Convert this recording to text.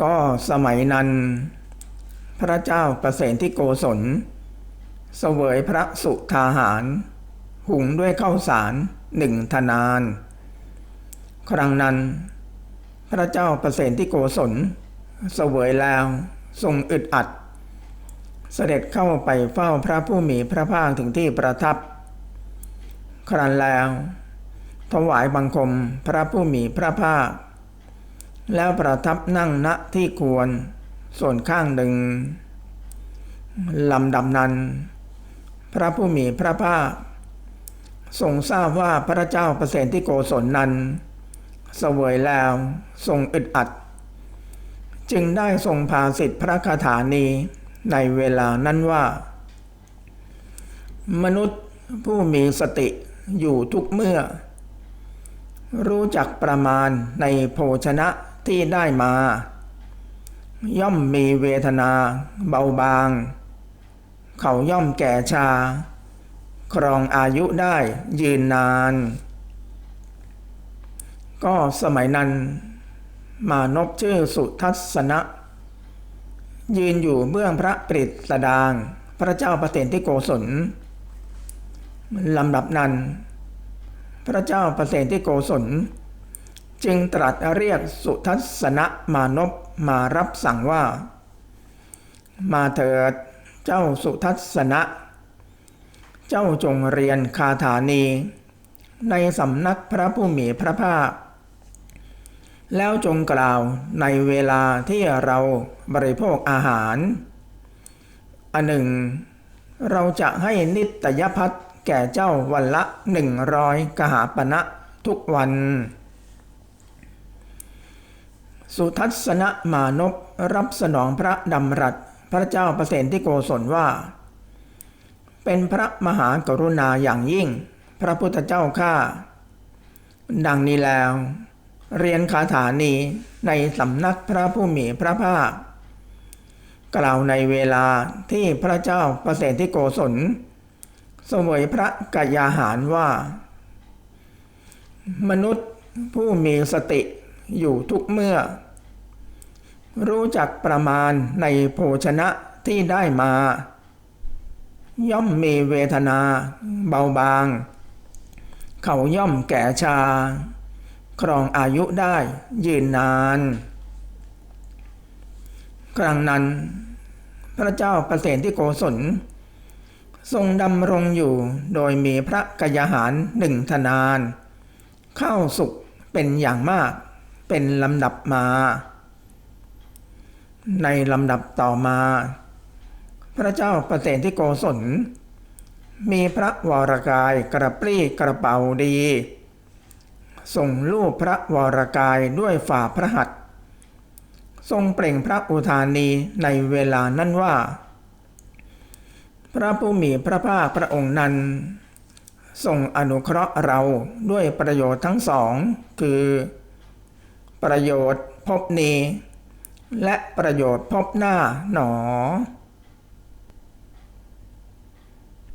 ก็สมัยนั้น พระเจ้าประเสนที่โกศลเสวยพระสุทาหาร หุงด้วยข้าวสารหนึ่งธนาน ครั้งนั้น พระเจ้าประเสนที่โกศลเสวยแล้วทรงอึดอัด เสด็จเข้าไปเฝ้าพระผู้มีพระภาคถึงที่ประทับ ครั้นแล้ว ถวายบังคมพระผู้มีพระภาค แล้วประทับนั่งณที่ควร ส่วนข้างหนึ่งลำดับนั้น พระผู้มีพระภาคทรงทราบว่าพระเจ้าประเสนที่โกศลนั้นเสวยแล้วทรงอึดอัด จึงได้ทรงพาสิทธิพระคาถานี้ในเวลานั้นว่า มนุษย์ผู้มีสติอยู่ทุกเมื่อ รู้จักประมาณในโภชนะ ที่ได้มา ย่อมมีเวทนาเบาบาง เขาย่อมแก่ชา ครองอายุได้ยืนนาน ก็สมัยนั้น มานพชื่อสุทัศนะ ยืนอยู่เบื้องพระปริตดาง พระเจ้าประเสนที่โกศลลำดับนั้น พระเจ้าประเสนที่โกศล จึงตรัสเรียกสุทัศนะมานพมารับสั่งว่า มาเถิดเจ้าสุทัศนะ เจ้าจงเรียนคาถานี ในสำนักพระผู้มีพระภาค แล้วจงกล่าวในเวลาที่เราบริโภคอาหาร อันหนึ่ง เราจะให้นิตยพัฒแก่เจ้าวันละหนึ่งร้อยกหาปณะทุกวัน สุทัศนมานพรับสนองพระดำรัสพระเจ้าประเสนที่โกศลว่า เป็นพระมหากรุณาอย่างยิ่ง พระพุทธเจ้าข้าดังนี้แล้ว เรียนคาถานี้ในสำนักพระผู้มีพระภาค กล่าวในเวลาที่พระเจ้าประเสนที่โกศลเสวยพระกยาหารว่า มนุษย์ผู้มีสติ อยู่ทุกเมื่อ รู้จักประมาณในโภชนะที่ได้มา ย่อมมีเวทนา เบาบาง เขาย่อมแก่ชา ครองอายุได้ยืนนาน ครั้งนั้น พระเจ้าประเสนที่โกศลทรงดำรงอยู่โดยมีพระกยาหารหนึ่งธนานเข้าสุขเป็นอย่างมาก เป็นลำดับมา ในลำดับต่อมา พระเจ้าประเสนที่โกศลมีพระวรกายกระปรี้กระเป๋าดี ส่งรูปพระวรกายด้วยฝ่าพระหัตถ์ทรงเปล่งพระอุทานีในเวลานั้นว่า พระผู้มีพระภาคพระองค์นั้นทรงอนุเคราะห์เราด้วยประโยชน์ทั้งสอง คือ ประโยชน์พบนี้ และประโยชน์พบหน้าหนอ